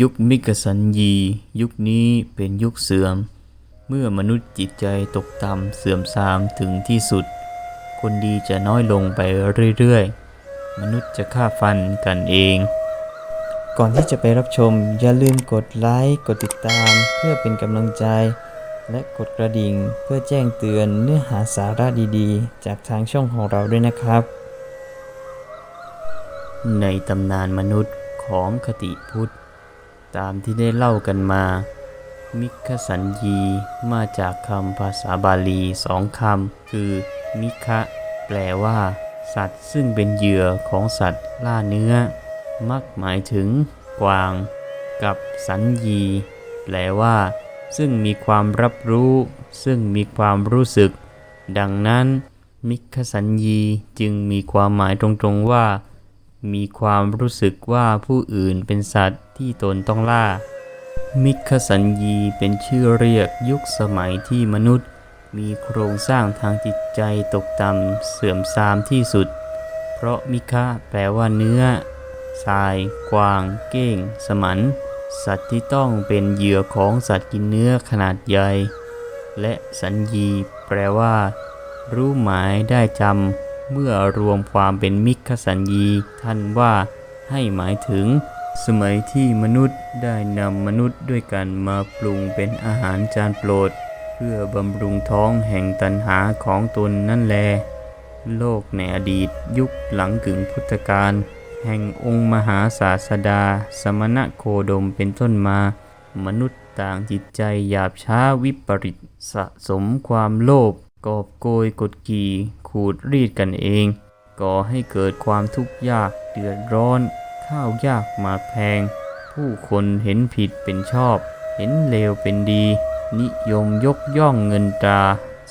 ยุคมิกสัญญี ยุคนี้เป็นยุคเสื่อม เมื่อมนุษย์จิตใจตกต่ำเสื่อมทรามถึงที่สุด คนดีจะน้อยลงไปเรื่อยๆ มนุษย์จะฆ่าฟันกันเอง ก่อนที่จะไปรับชม อย่าลืมกดไลค์กดติดตามเพื่อเป็นกำลังใจ และกดกระดิ่งเพื่อแจ้งเตือนเนื้อหาสาระดีๆ จากทางช่องของเราด้วยนะครับ ในตำนานมนุษย์ของคติพุทธ ตามที่ได้เล่ากันมา มิคสัญญีมาจากคำภาษาบาลีสองคำ คือ มิคะแปลว่า สัตว์ซึ่งเป็นเหยื่อของสัตว์ล่าเนื้อ มักหมายถึง กวาง กับสัญญี แปลว่า ซึ่งมีความรับรู้ ซึ่งมีความรู้สึก ดังนั้น มิคสัญญีจึงมีความหมายตรงๆว่า มีความรู้สึกว่าผู้อื่นเป็นสัตว์ ที่ตนต้องล่า มิคสัญญีเป็นชื่อเรียกยุคสมัยที่มนุษย์ มีโครงสร้างทางจิตใจตกต่ำเสื่อมทรามที่สุด เพราะมิคะแปลว่าเนื้อทราย กวาง เก้ง สมัน สัตว์ที่ต้องเป็นเหยื่อของสัตว์กินเนื้อขนาดใหญ่ และสัญญีแปลว่า รู้หมายได้จำเมื่อรวมความเป็นมิคสัญญีท่านว่าให้หมายถึง สมัยที่มนุษย์ได้นำมนุษย์ด้วยกันมาปรุงเป็นอาหารจานโปรด เพื่อบำรุงท้องแห่งตันหาของตนนั่นแล โลกในอดีตยุคหลังกึ่งพุทธกาลแห่งองค์มหาศาสดา สมณะโคดมเป็นต้นมา มนุษย์ต่างจิตใจหยาบช้าวิปริตสะสมความโลภกอบโกยกดขี่ขูดรีดกันเอง ก่อให้เกิดความทุกข์ยากเดือดร้อน ข้าวยากมาแพง ผู้คนเห็นผิดเป็นชอบ เห็นเลวเป็นดี นิยมยกย่องเงินตรา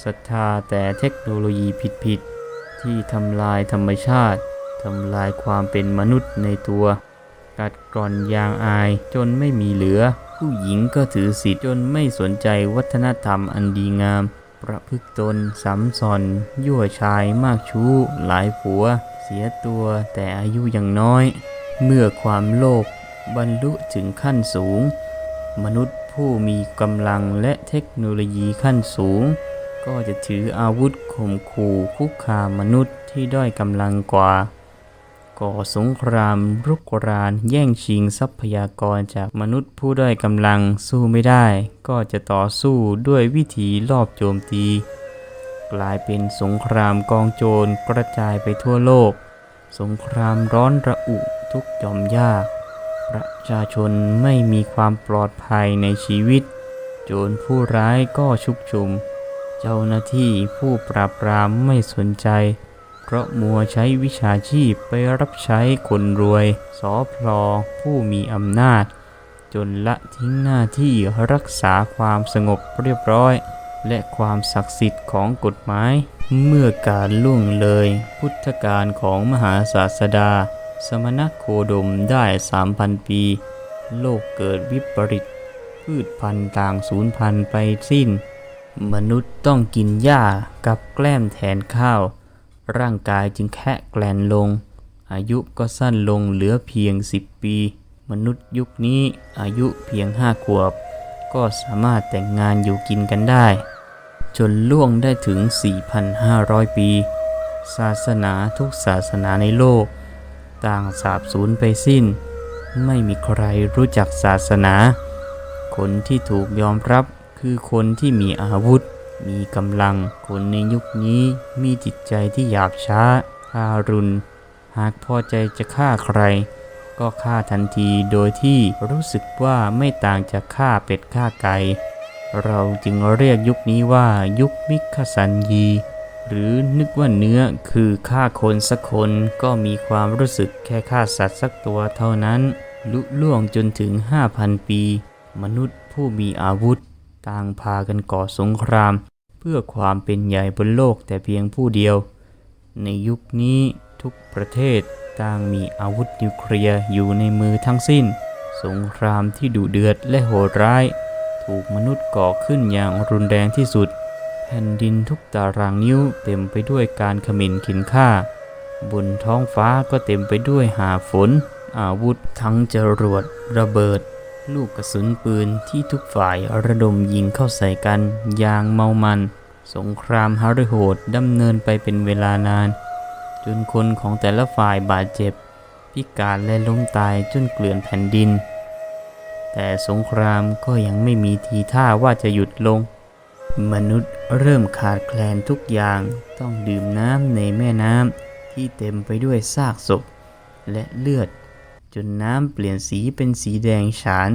ศรัทธาแต่เทคโนโลยีผิดๆที่ทำลายธรรมชาติทำลายความเป็นมนุษย์ในตัว กัดกร่อนยางอายจนไม่มีเหลือ ผู้หญิงก็ถือสิทธิ์จนไม่สนใจวัฒนธรรมอันดีงาม ประพฤติตนสัมสอน ยั่วชายมากชู้ หลายผัว เสียตัวแต่อายุยังน้อย เมื่อความโลภบรรลุถึงขั้นสูง มนุษย์ผู้มีกำลังและเทคโนโลยีขั้นสูง ก็จะถืออาวุธข่มขู่คุกคามมนุษย์ที่ด้อยกำลังกว่า ก่อสงครามรุกรานแย่งชิงทรัพยากรจากมนุษย์ผู้ด้อยกำลังสู้ไม่ได้ ก็จะต่อสู้ด้วยวิธีลอบโจมตี กลายเป็นสงครามกองโจรกระจายไปทั่วโลก สงครามร้อนระอุ ทุกหย่อมยาก ประชาชนไม่มีความปลอดภัยในชีวิต โจรผู้ร้ายก็ชุกชุม เจ้าหน้าที่ผู้ปราบปรามไม่สนใจ เพราะมัวใช้วิชาชีพไปรับใช้คนรวย สอพลอผู้มีอำนาจ จนละทิ้งหน้าที่รักษาความสงบเรียบร้อยและความศักดิ์สิทธิ์ของกฎหมาย เมื่อการล่วงเลยพุทธกาลของมหาศาสดา สมณโคดมได้3,000ปี โลกเกิดวิปริต พืชพันธุ์ต่างสูญพันธุ์ไปสิ้น มนุษย์ต้องกินหญ้ากับแกล้มแทนข้าว ร่างกายจึงแค่แกลนลง อายุก็สั้นลงเหลือเพียง10ปี มนุษย์ยุคนี้อายุเพียง5ขวบ ก็สามารถแต่งงานอยู่กินกันได้ จนล่วงได้ถึง 4,500 ปี ศาสนาทุกศาสนาในโลก ต่างสาบสูญไปสิ้น ไม่มีใครรู้จักศาสนา คนที่ถูกยอมรับคือคนที่มีอาวุธ มีกำลัง คนในยุคนี้มีจิตใจที่หยาบช้าทารุณ หากพอใจจะฆ่าใคร ก็ฆ่าทันทีโดยที่รู้สึกว่าไม่ต่างจากฆ่าเป็ดฆ่าไก่เราจึงเรียกยุคนี้ว่ายุคมิคสัญญี หรือนึกว่าเนื้อคือฆ่าคนสักคนก็มีความรู้สึกแค่ฆ่าสัตว์สักตัวเท่านั้น ลุล่วงจนถึง 5,000 ปี มนุษย์ผู้มีอาวุธ ต่างพากันก่อสงคราม เพื่อความเป็นใหญ่บนโลกแต่เพียงผู้เดียว ในยุคนี้ทุกประเทศต่างมีอาวุธนิวเคลียร์อยู่ในมือทั้งสิ้น สงครามที่ดุเดือดและโหดร้าย ถูกมนุษย์ก่อขึ้นอย่างรุนแรงที่สุด แผ่นดินทุกตารางนิ้วเต็มไปด้วยการขม่นขินฆ่า บนท้องฟ้าก็เต็มไปด้วยหาฝน อาวุธทั้งจรวด ระเบิด ลูกกระสุนปืนที่ทุกฝ่ายระดมยิงเข้าใส่กัน อย่างเมามัน สงครามฮาริโหดดำเนินไปเป็นเวลานาน จนคนของแต่ละฝ่ายบาดเจ็บ พิการและล้มตายจนเกลื่อนแผ่นดิน แต่สงครามก็ยังไม่มีทีท่าว่าจะหยุดลง มนุษย์เริ่มขาดแคลนทุกอย่างต้องดื่มน้ำในแม่น้ำที่เต็มไปด้วยซากศพ และเลือด จนน้ำเปลี่ยนสีเป็นสีแดงฉาน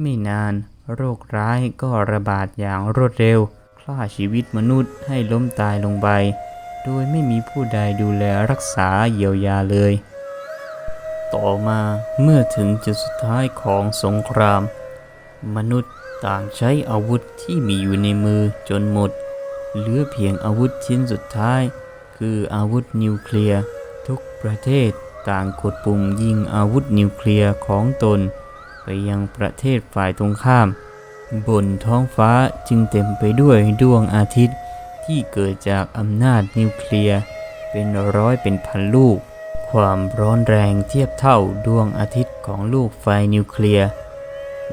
ไม่นานโรคร้ายก็ระบาดอย่างรวดเร็วฆ่าชีวิตมนุษย์ให้ล้มตายลงไป โดยไม่มีผู้ใดดูแลรักษาเยียวยาเลย ต่อมาเมื่อถึงจุดสุดท้ายของสงคราม มนุษย์ ต่างใช้อาวุธที่มีอยู่ในมือจนหมด เหลือเพียงอาวุธชิ้นสุดท้าย คืออาวุธนิวเคลียร์ทุกประเทศต่างกดปุ่มยิงอาวุธนิวเคลียร์ของตน ไปยังประเทศฝ่ายตรงข้าม บนท้องฟ้าจึงเต็มไปด้วยดวงอาทิตย์ที่เกิดจากอำนาจนิวเคลียร์เป็นร้อยเป็นพันลูก ความร้อนแรงเทียบเท่าดวงอาทิตย์ของลูกไฟนิวเคลียร์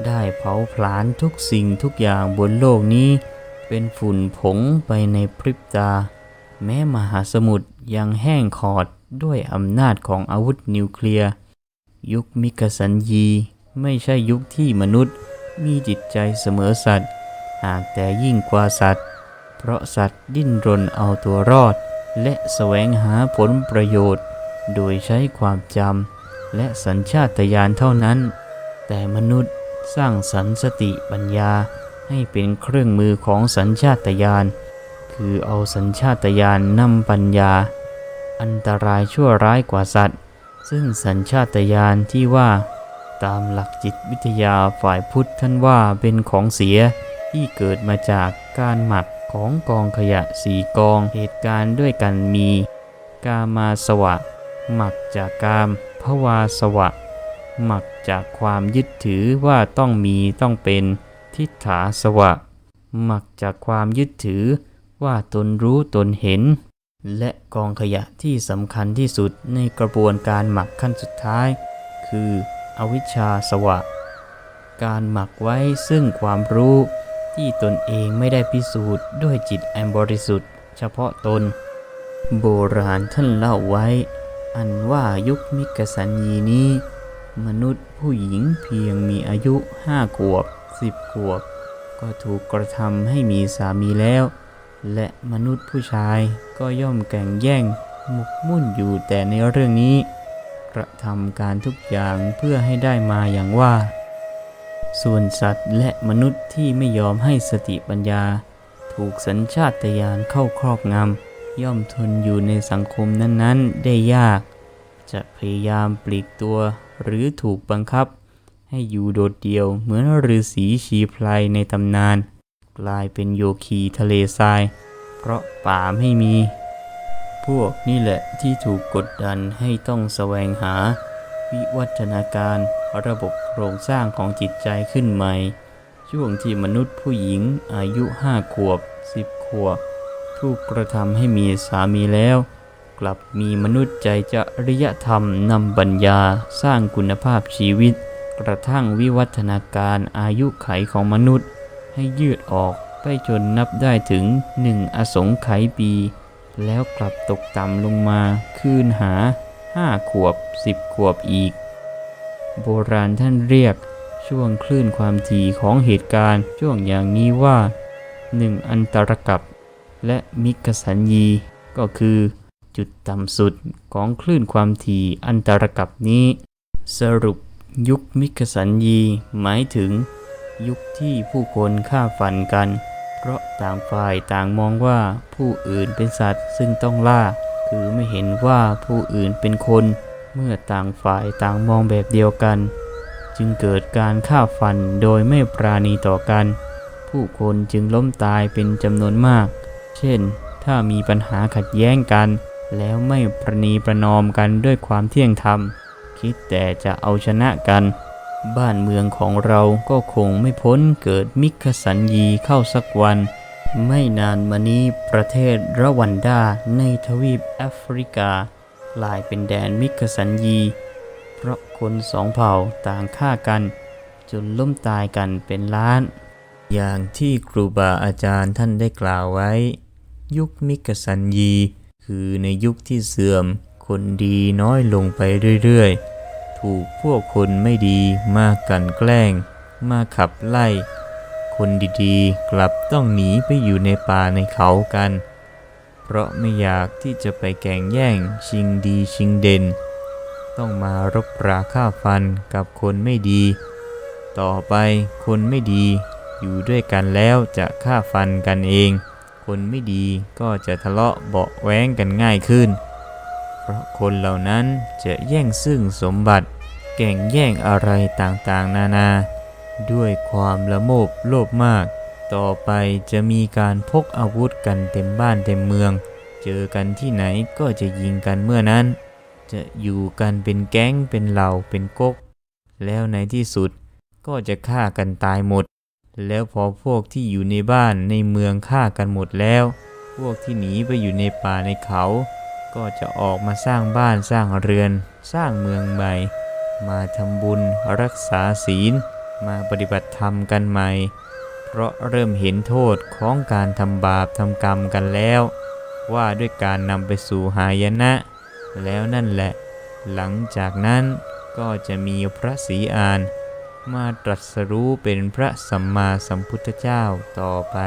ได้เผาผลาญทุกสิ่งทุกอย่างบนโลกนี้ เป็นฝุ่นผงไปในพริบตา แม้มหาสมุทรยังแห้งขอดด้วยอำนาจของอาวุธนิวเคลียร์ ยุคมิกสันยีไม่ใช่ยุคที่มนุษย์มีจิตใจเสมอสัตว์หากแต่ยิ่งกว่าสัตว์ เพราะสัตว์ดิ้นรนเอาตัวรอด และแสวงหาผลประโยชน์ โดยใช้ความจำและสัญชาตญาณเท่านั้น แต่มนุษย์ สร้างสรรสติปัญญาให้เป็นเครื่องมือของสัญชาตญาณคือเอาสัญชาตญาณนำปัญญา อันตรายชั่วร้ายกว่าสัตว์ ซึ่งสัญชาตญาณที่ว่า ตามหลักจิตวิทยาฝ่ายพุทธท่านว่าเป็นของเสียที่เกิดมาจากการหมักของกองขยะสีกองเหตุการณ์ด้วยกันมี กามาสวะ หมักจากกามภวาสวะ หมักจากความยึดถือว่าต้องมีต้องเป็นทิฏฐาสวะ หมักจากความยึดถือว่าตนรู้ตนเห็น และกองขยะที่สำคัญที่สุดในกระบวนการหมักขั้นสุดท้าย คืออวิชชาสวะ การหมักไว้ซึ่งความรู้ที่ตนเองไม่ได้พิสูจน์ด้วยจิตอันบริสุทธิ์ เฉพาะตน โบราณท่านเล่าไว้ อันว่ายุคมิกสันยีนี้ มนุษย์ผู้หญิงเพียงมีอายุห้าขวบสิบขวบ ก็ถูกกระทำให้มีสามีแล้ว และมนุษย์ผู้ชายก็ย่อมแก่งแย่งหมกมุ่นอยู่แต่ในเรื่องนี้ กระทำการทุกอย่างเพื่อให้ได้มาอย่างว่า ส่วนสัตว์และมนุษย์ที่ไม่ยอมให้สติปัญญา ถูกสัญชาตญาณเข้าครอบงำย่อมทนอยู่ในสังคมนั้นๆ ได้ยาก จะพยายามปลีกตัว หรือถูกบังคับ ให้อยู่โดดเดี่ยวเหมือนฤาษีชีไพรในตำนาน กลายเป็นโยคีทะเลทราย เพราะป่าไม่มี พวกนี่แหละที่ถูกกดดันให้ต้องแสวงหา วิวัฒนาการระบบโครงสร้างของจิตใจขึ้นใหม่ ช่วงที่มนุษย์ผู้หญิงอายุห้าขวบสิบขวบ ถูกกระทำให้มีสามีแล้ว กลับมีมนุษย์ใจจริยธรรมนำปัญญาสร้างคุณภาพชีวิต กระทั่งวิวัฒนาการอายุไขของมนุษย์ ให้ยืดออกไปจนนับได้ถึงหนึ่งอสงไขยปี แล้วกลับตกต่ำลงมา คืนหาห้าขวบสิบขวบอีก โบราณท่านเรียกช่วงคลื่นความถี่ของเหตุการณ์ช่วงอย่างนี้ว่าหนึ่งอันตรกับ และมิกสัญญี ก็คือ จุดต่ำสุดของคลื่นความถี่อันตรกับนี้ สรุปยุคมิกสัญญีหมายถึง ยุคที่ผู้คนฆ่าฟันกัน เพราะต่างฝ่ายต่างมองว่าผู้อื่นเป็นสัตว์ซึ่งต้องล่า คือไม่เห็นว่าผู้อื่นเป็นคน เมื่อต่างฝ่ายต่างมองแบบเดียวกัน จึงเกิดการฆ่าฟันโดยไม่ปราณีต่อกัน ผู้คนจึงล้มตายเป็นจำนวนมาก เช่น ถ้ามีปัญหาขัดแย้งกัน แล้วไม่ประนีประนอมกันด้วยความเที่ยงธรรม คิดแต่จะเอาชนะกัน บ้านเมืองของเราก็คงไม่พ้นเกิดมิคสัญญีเข้าสักวัน ไม่นานมานี้ประเทศรวันดาในทวีปแอฟริกาลายเป็นแดนมิคสัญญี เพราะคนสองเผ่าต่างฆ่ากัน จนล้มตายกันเป็นล้าน อย่างที่ครูบาอาจารย์ท่านได้กล่าวไว้ ยุคมิกสันยี คือในยุคที่เสื่อม คนดีน้อยลงไปเรื่อยๆ ถูกพวกคนไม่ดีมากันแกล้ง มาขับไล่ คนดีๆ กลับต้องหนีไปอยู่ในป่าในเขากัน เพราะไม่อยากที่จะไปแก่งแย่งชิงดีชิงเด่น ต้องมารบราฆ่าฟันกับคนไม่ดี ต่อไปคนไม่ดีอยู่ด้วยกันแล้วจะฆ่าฟันกันเอง คนไม่ดีก็จะทะเลาะเบาะแว้งกันง่ายขึ้น เพราะคนเหล่านั้นจะแย่งซึ่งสมบัติ แก่งแย่งอะไรต่างๆ นานา ด้วยความละโมบโลภมาก ต่อไปจะมีการพกอาวุธกันเต็มบ้านเต็มเมือง เจอกันที่ไหนก็จะยิงกันเมื่อนั้น จะอยู่กันเป็นแก๊งเป็นเหล่าเป็นก๊ก แล้วในที่สุดก็จะฆ่ากันตายหมด แล้วพอพวกที่อยู่ในบ้านในเมืองฆ่ากันหมดแล้ว พวกที่หนีไปอยู่ในป่าในเขา ก็จะออกมาสร้างบ้านสร้างเรือน สร้างเมืองใหม่ มาทำบุญรักษาศีล มาปฏิบัติธรรมกันใหม่ เพราะเริ่มเห็นโทษของการทำบาปทำกรรมกันแล้ว ว่าด้วยการนำไปสู่หายนะ แล้วนั่นแหละ หลังจากนั้นก็จะมีพระศรีอาน มาตรัสรู้เป็นพระสัมมาสัมพุทธเจ้าต่อไป